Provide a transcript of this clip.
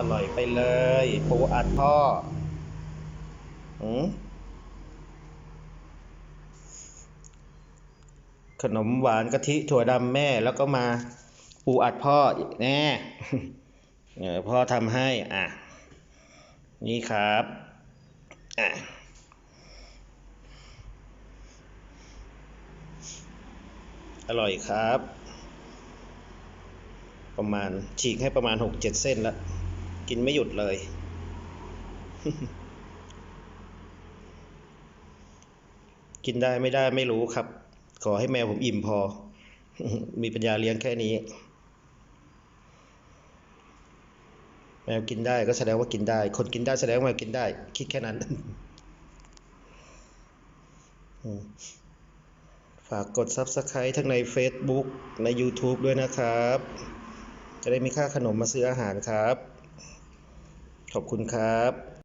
อร่อยไปเลย ปูอัดพ่อขนมหวานกะทิถั่วดำแม่แล้วก็มาปูอัดพ่อแน่พ่อทำให้อะ นี่ครับอะอร่อยครับ ประมาณฉีกให้ประมาณหกเจ็ดเส้นแล้ว กินไม่หยุดเลย กินได้ไม่ได้ไม่รู้ครับ ขอให้แมวผมอิ่มพอ มีปัญญาเลี้ยงแค่นี้ แมวกินได้ก็แสดงว่ากินได้ คนกินได้แสดงว่าแมวกินได้ คิดแค่นั้นฝากกด Subscribe ทั้งใน Facebook ใน YouTube ด้วยนะครับ จะได้มีค่าขนมมาซื้ออาหารครับ ขอบคุณครับ